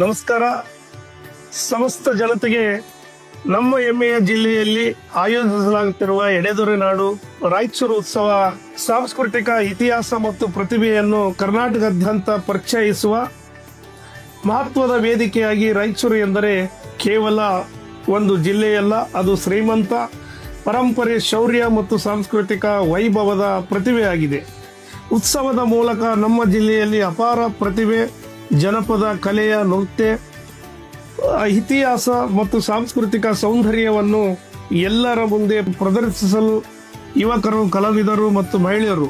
ನಮಸ್ಕಾರ. ಸಮಸ್ತ ಜನತೆಗೆ ನಮ್ಮ ಹೆಮ್ಮೆಯ ಜಿಲ್ಲೆಯಲ್ಲಿ ಆಯೋಜಿಸಲಾಗುತ್ತಿರುವ ಎಡೆದೊರೆ ನಾಡು ರಾಯಚೂರು ಉತ್ಸವ ಸಾಂಸ್ಕೃತಿಕ ಇತಿಹಾಸ ಮತ್ತು ಪ್ರತಿಭೆಯನ್ನು ಕರ್ನಾಟಕದಾದ್ಯಂತ ಪರಿಚಯಿಸುವ ಮಹತ್ವದ ವೇದಿಕೆಯಾಗಿ ರಾಯಚೂರು ಎಂದರೆ ಕೇವಲ ಒಂದು ಜಿಲ್ಲೆಯಲ್ಲ, ಅದು ಶ್ರೀಮಂತ ಪರಂಪರೆ, ಶೌರ್ಯ ಮತ್ತು ಸಾಂಸ್ಕೃತಿಕ ವೈಭವದ ಪ್ರತಿಭೆಯಾಗಿದೆ. ಉತ್ಸವದ ಮೂಲಕ ನಮ್ಮ ಜಿಲ್ಲೆಯಲ್ಲಿ ಅಪಾರ ಪ್ರತಿಭೆ ಜನಪದ ಕಲೆಯ ನೃತ್ಯ, ಇತಿಹಾಸ ಮತ್ತು ಸಾಂಸ್ಕೃತಿಕ ಸೌಂದರ್ಯವನ್ನು ಎಲ್ಲರ ಮುಂದೆ ಪ್ರದರ್ಶಿಸಲು ಯುವಕರು, ಕಲಾವಿದರು ಮತ್ತು ಮಹಿಳೆಯರು,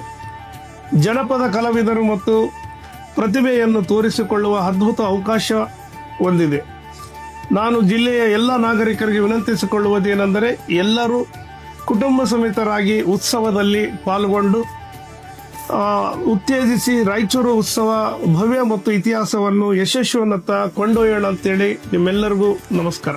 ಜನಪದ ಕಲಾವಿದರು ಮತ್ತು ಪ್ರತಿಭೆಯನ್ನು ತೋರಿಸಿಕೊಳ್ಳುವ ಅದ್ಭುತ ಅವಕಾಶ ಹೊಂದಿದೆ. ನಾನು ಜಿಲ್ಲೆಯ ಎಲ್ಲ ನಾಗರಿಕರಿಗೆ ವಿನಂತಿಸಿಕೊಳ್ಳುವುದೇನೆಂದರೆ ಎಲ್ಲರೂ ಕುಟುಂಬ ಸಮೇತರಾಗಿ ಉತ್ಸವದಲ್ಲಿ ಪಾಲ್ಗೊಂಡು ಉತ್ತೇಜಿಸಿ ರಾಯಚೂರು ಉತ್ಸವ ಭವ್ಯ ಮತ್ತು ಇತಿಹಾಸವನ್ನು ಯಶಸ್ವಿಯನ್ನತ್ತ ಕೊಂಡೊಯ್ಯೋಣ ಅಂತೇಳಿ ನಿಮ್ಮೆಲ್ಲರಿಗೂ ನಮಸ್ಕಾರ.